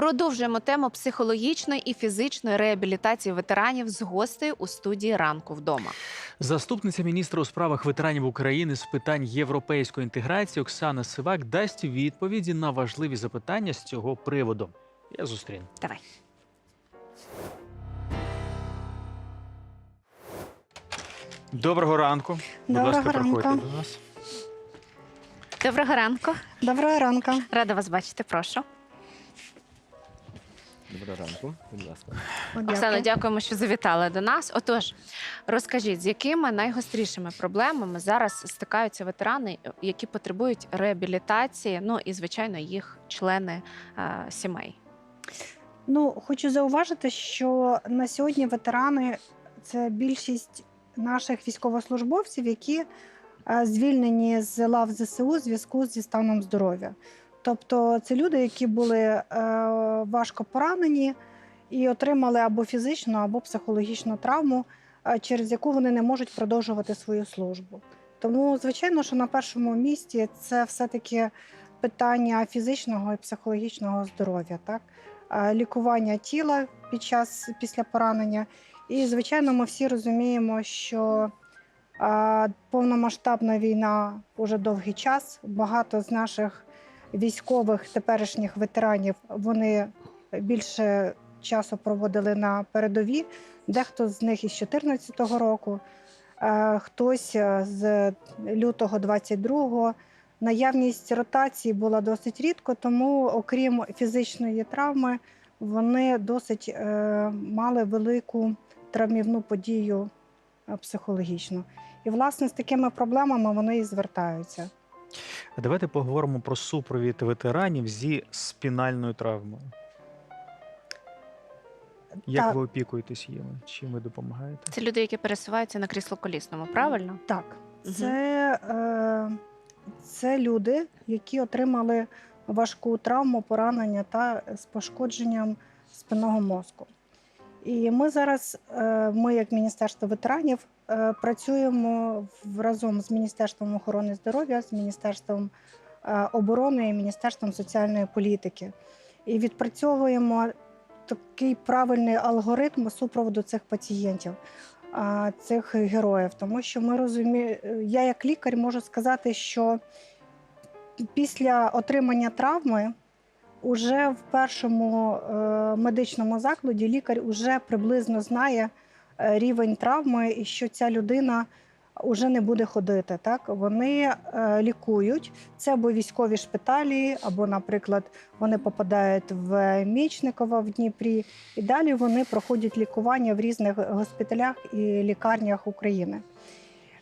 Продовжуємо тему психологічної і фізичної реабілітації ветеранів з гостею у студії ранку вдома. Заступниця міністра у справах ветеранів України з питань європейської інтеграції Оксана Сивак дасть відповіді на важливі запитання з цього приводу. Я зустріну. Давай. Доброго ранку. Будь Доброго ласка, проходьте ранку. до нас. Доброго ранку. Доброго ранку. Рада вас бачити. Прошу. Доброго ранку, будь ласка. Оксана, дякуємо, що завітали до нас. Отож, розкажіть, з якими найгострішими проблемами зараз стикаються ветерани, які потребують реабілітації, ну і звичайно їх члени е, сімей. Ну, хочу зауважити, що на сьогодні ветерани це більшість наших військовослужбовців, які е, звільнені з лав ЗСУ у зв'язку зі станом здоров'я. Тобто це люди, які були е, важко поранені і отримали або фізичну, або психологічну травму, е, через яку вони не можуть продовжувати свою службу. Тому, звичайно, що на першому місці це все-таки питання фізичного і психологічного здоров'я, так? Е, лікування тіла під час після поранення. І, звичайно, ми всі розуміємо, що е, повномасштабна війна уже довгий час. Багато з наших військових теперішніх ветеранів вони більше часу проводили на передові. Дехто з них із 2014 року, е, хтось е, з лютого 22-го. Наявність ротації була досить рідко, тому, окрім фізичної травми, вони досить е, мали велику травмівну подію психологічну. І, власне, з такими проблемами вони і звертаються. Давайте поговоримо про супровід ветеранів зі спінальною травмою. Як Так. ви опікуєтесь їми? Чим ви допомагаєте? Це люди, які пересуваються на крісло-колісному, правильно? Так, це, е, це люди, які отримали важку травму, поранення та з пошкодженням спинного мозку. І ми зараз, е, ми, як Міністерство ветеранів, працюємо разом з Міністерством охорони здоров'я, з Міністерством е, оборони і Міністерством соціальної політики. І відпрацьовуємо такий правильний алгоритм супроводу цих пацієнтів цих героїв, тому що ми розуміємо, я як лікар можу сказати, що після отримання травми уже в першому е, медичному закладі лікар вже приблизно знає е, рівень травми і що ця людина вже не буде ходити. Так вони е, лікують це або військові шпиталі, або, наприклад, вони попадають в Мічникова в Дніпрі, і далі вони проходять лікування в різних госпіталях і лікарнях України.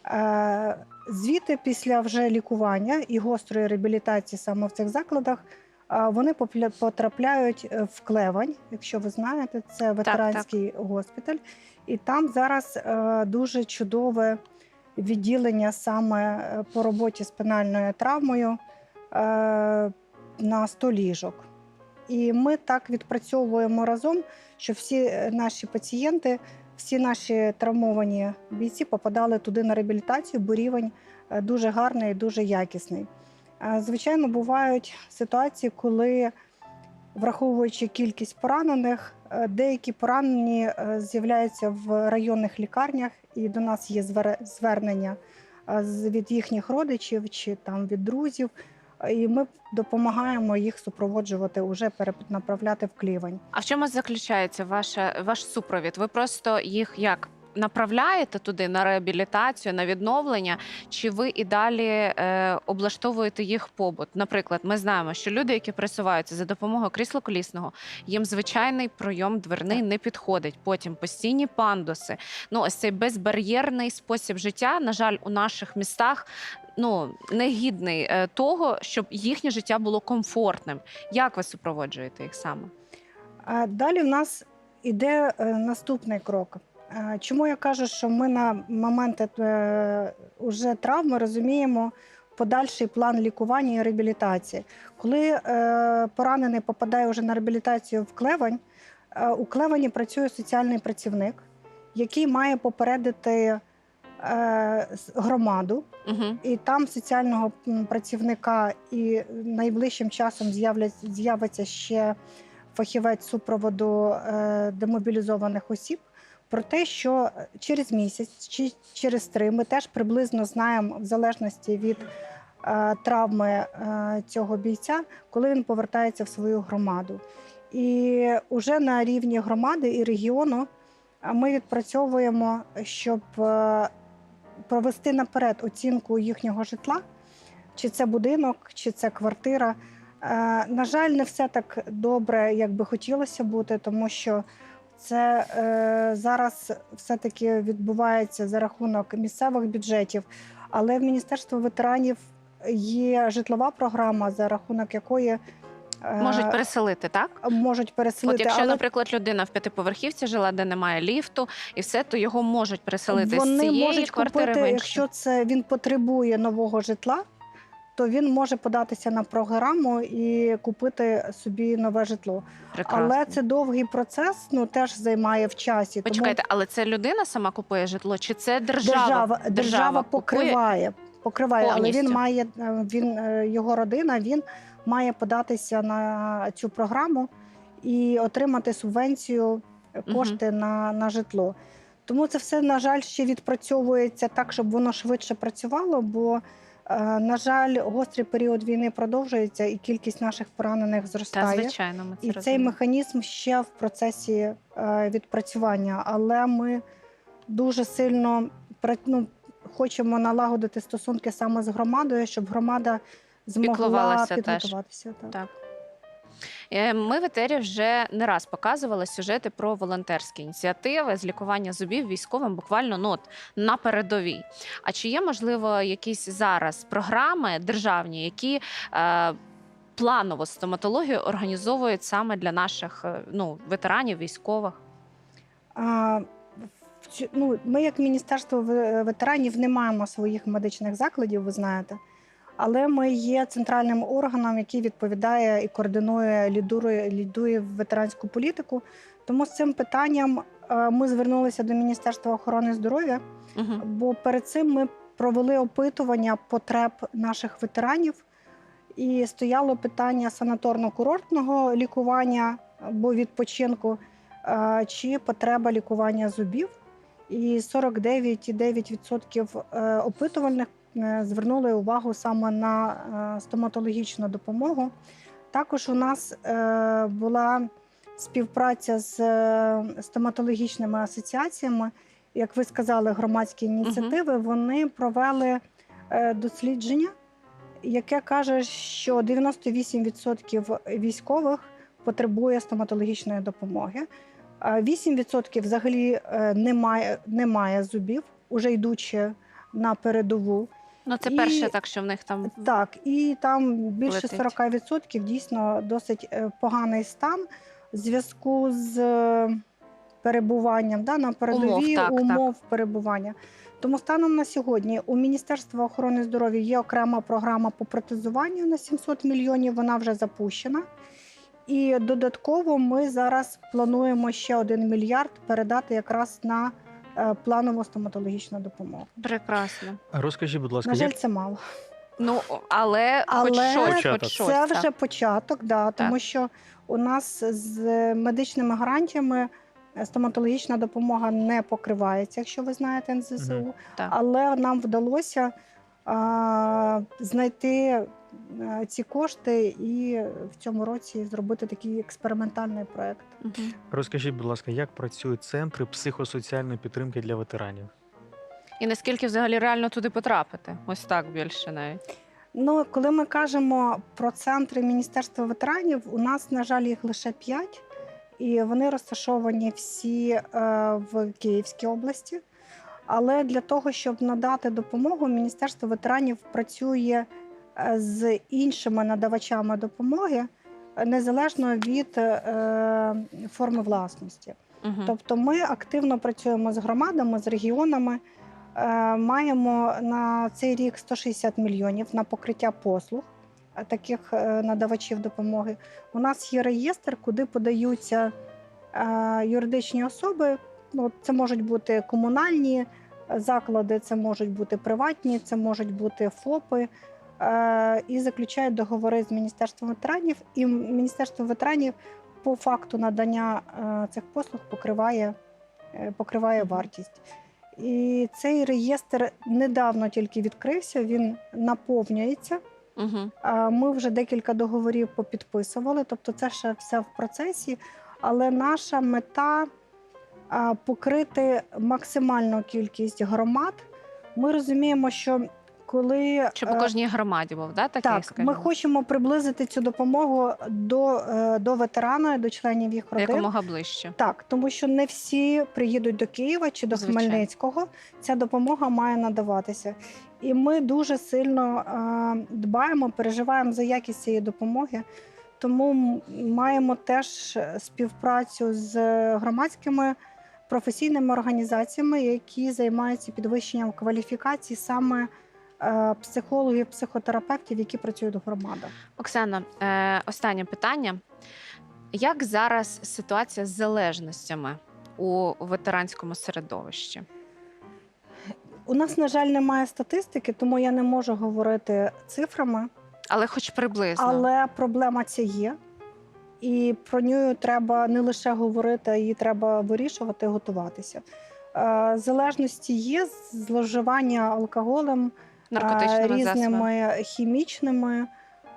Е, Звідти після вже лікування і гострої реабілітації саме в цих закладах е, вони потрапляють в Клевань, якщо ви знаєте, це ветеранський госпіталь. І там зараз е, дуже чудове відділення саме е, по роботі з пенальною травмою е, на 100 ліжок. І ми так відпрацьовуємо разом, що всі наші пацієнти, всі наші травмовані бійці попадали туди на реабілітацію, бо рівень дуже гарний і дуже якісний. Звичайно, бувають ситуації, коли, враховуючи кількість поранених, е, деякі поранені е, з'являються в районних лікарнях, і до нас є звер- звернення е, від їхніх родичів чи там від друзів. І ми допомагаємо їх супроводжувати, уже перенаправляти в клівань. А в чому заключається ваша, ваш супровід? Ви просто їх як? Направляєте туди на реабілітацію, на відновлення, чи ви і далі е, облаштовуєте їх побут? Наприклад, ми знаємо, що люди, які пересуваються за допомогою крісло-колісного, їм звичайний пройом дверний не підходить. Потім постійні пандуси. Ну, ось цей безбар'єрний спосіб життя, на жаль, у наших містах ну негідний е, того, щоб їхнє життя було комфортним. Як ви супроводжуєте їх саме? Далі в нас іде е, наступний крок. Чому я кажу, що ми на момент е, уже травми розуміємо подальший план лікування і реабілітації. Коли е, поранений попадає вже на реабілітацію в Клевань, е, у Клевані працює соціальний працівник, який має попередити громаду, Угу. і там соціального працівника і найближчим часом з'явиться ще фахівець супроводу демобілізованих осіб. Про те, що через місяць чи через три ми теж приблизно знаємо, в залежності від е, травми е, цього бійця, коли він повертається в свою громаду. І вже на рівні громади і регіону ми відпрацьовуємо, щоб е, провести наперед оцінку їхнього житла, чи це будинок, чи це квартира. Е, На жаль, не все так добре, як би хотілося бути, тому що це е, зараз все-таки відбувається за рахунок місцевих бюджетів. Але в Міністерство ветеранів є житлова програма, за рахунок якої е, Можуть переселити, так? можуть переселити. От якщо, але наприклад, людина в п'ятиповерхівці жила, де немає ліфту, і все, то його можуть переселити з Вони цієї можуть квартири купити, в іншу. якщо це він потребує нового житла, то він може податися на програму і купити собі нове житло. Прекрасно. Але це довгий процес, ну теж займає в часі. Почекайте, але це людина сама купує житло, чи це тому держава? держава, держава купує? покриває, покриває, але він має е, він е, його родина, він має податися на цю програму і отримати субвенцію е, кошти на, на житло. Тому це все, на жаль, ще відпрацьовується так, щоб воно швидше працювало. Бо, на жаль, гострий період війни продовжується, і кількість наших поранених Та, зростає. звичайно, ми це І цей механізм ще в процесі е, відпрацювання, але ми дуже сильно ну, хочемо налагодити стосунки саме з громадою, щоб громада змогла підготуватися. Так. Так. Е, Ми в етері вже не раз показували сюжети про волонтерські ініціативи з лікування зубів військовим, буквально ну, от, на передовій. А чи є, можливо, якісь зараз програми державні, які е, планово стоматологію організовують саме для наших е, ну, ветеранів, військових? А, ну, ми, як Міністерство ветеранів, не маємо своїх медичних закладів, ви знаєте. Але ми є центральним органом, який відповідає і координує, лідує, лідує ветеранську політику. Тому з цим питанням е, ми звернулися до Міністерства охорони здоров'я, Угу. бо перед цим ми провели опитування потреб наших ветеранів, і стояло питання санаторно-курортного лікування або відпочинку, е, чи потреба лікування зубів. І 49,9% е, опитувальних звернули увагу саме на е, стоматологічну допомогу. Також у нас е, була співпраця з е, стоматологічними асоціаціями. Як ви сказали, громадські ініціативи вони провели е, дослідження, яке каже, що 98% військових потребує стоматологічної допомоги. а 8% взагалі е, немає, немає зубів, уже йдучи на передову. Ну, це І- перше, так що в них там Так, і там більше Летить. 40% дійсно досить е, поганий стан в зв'язку з е, перебуванням да, на передовій так, так. умов перебування. Тому станом на сьогодні у Міністерства охорони здоров'я є окрема програма по протезуванню на 700 мільйонів. Вона вже запущена. І додатково ми зараз плануємо ще один мільярд передати якраз на планову стоматологічну допомогу. прекрасно. Розкажіть, будь ласка, На жаль, як це мало. Ну, але, Але хоч щось, Початок. хоч щось. Це так. вже початок, да, тому що у нас з медичними гарантіями е, стоматологічна допомога не покривається, якщо ви знаєте НЗСУ. Так. Але нам вдалося а, знайти е, ці кошти і в цьому році зробити такий експериментальний проект. Розкажіть, будь ласка, як працюють центри психосоціальної підтримки для ветеранів? І наскільки взагалі реально туди потрапити? Ось так більше навіть. Ну, коли ми кажемо про центри Міністерства ветеранів, у нас, на жаль, їх лише п'ять, і вони розташовані всі е, в Київській області. Але для того, щоб надати допомогу, Міністерство ветеранів працює е, з іншими надавачами допомоги незалежно від е, форми власності. Угу. Тобто ми активно працюємо з громадами, з регіонами. Е, Маємо на цей рік 160 мільйонів на покриття послуг е, таких надавачів допомоги. У нас є реєстр, куди подаються юридичні особи. Ну, Це можуть бути комунальні заклади, це можуть бути приватні, це можуть бути ФОПи. Е, І заключають договори з Міністерством ветеранів. І Міністерство ветеранів по факту надання е, цих послуг покриває, е, покриває вартість. І цей реєстр недавно тільки відкрився, він наповнюється. Угу. Ми вже декілька договорів попідписували, тобто це ще все в процесі. Але наша мета покрити максимальну кількість громад. Ми розуміємо, що коли Щоб у е, кожній громаді був, да, такий, так, скажімо? ми хочемо приблизити цю допомогу до, е, до ветерана, до членів їх родин. якомога ближче. Так, тому що не всі приїдуть до Києва чи до Звичайно. Хмельницького. Ця допомога має надаватися. І ми дуже сильно е, дбаємо, переживаємо за якість цієї допомоги. Тому маємо теж співпрацю з громадськими професійними організаціями, які займаються підвищенням кваліфікації саме психологів, психотерапевтів, які працюють в громадах. Оксана, е, останнє питання. Як зараз ситуація з залежностями у ветеранському середовищі? У нас, на жаль, немає статистики, тому я не можу говорити цифрами. Але хоч приблизно. Але проблема ця є, і про неї треба не лише говорити, а її треба вирішувати, готуватися. Е, Залежності є, зловживання алкоголем, наркотичними засобами. різними хімічними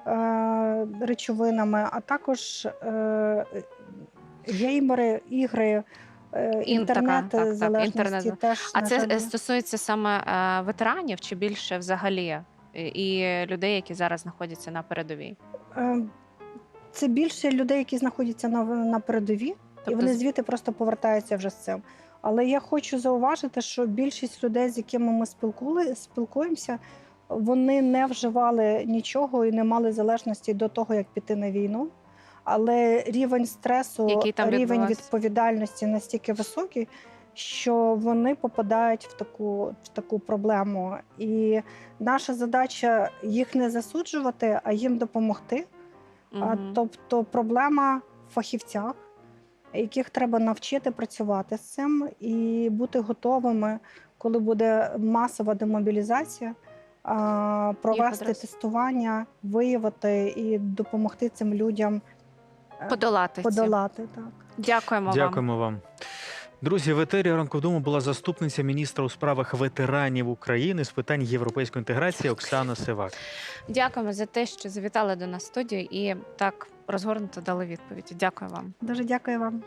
е, речовинами, а також е, геймери, ігри. е, Інтернет так, так, залежності інтернет. теж А це жаль, е, стосується саме ветеранів чи більше взагалі і- і людей, які зараз знаходяться на передовій? Це більше людей, які знаходяться на, на передовій, і Тобто вони звідти просто повертаються вже з цим. Але я хочу зауважити, що більшість людей, з якими ми спілкули, спілкуємося, вони не вживали нічого і не мали залежності до того, як піти на війну. Але рівень стресу, рівень відповідальності настільки високий, що вони попадають в таку, в таку проблему. І наша задача їх не засуджувати, а їм допомогти. А, Тобто проблема в фахівцях, яких треба навчити працювати з цим і бути готовими, коли буде масова демобілізація, провести тестування, виявити і допомогти цим людям е, подолати подолати. Так. Дякуємо, вам. Дякуємо вам. Друзі, в етері ранку вдома була заступниця міністра у справах ветеранів України з питань європейської інтеграції Оксана Сивак. Дякуємо за те, що завітали до нас в студію і так розгорнуто дали відповіді. Дякую вам. Дуже дякую вам.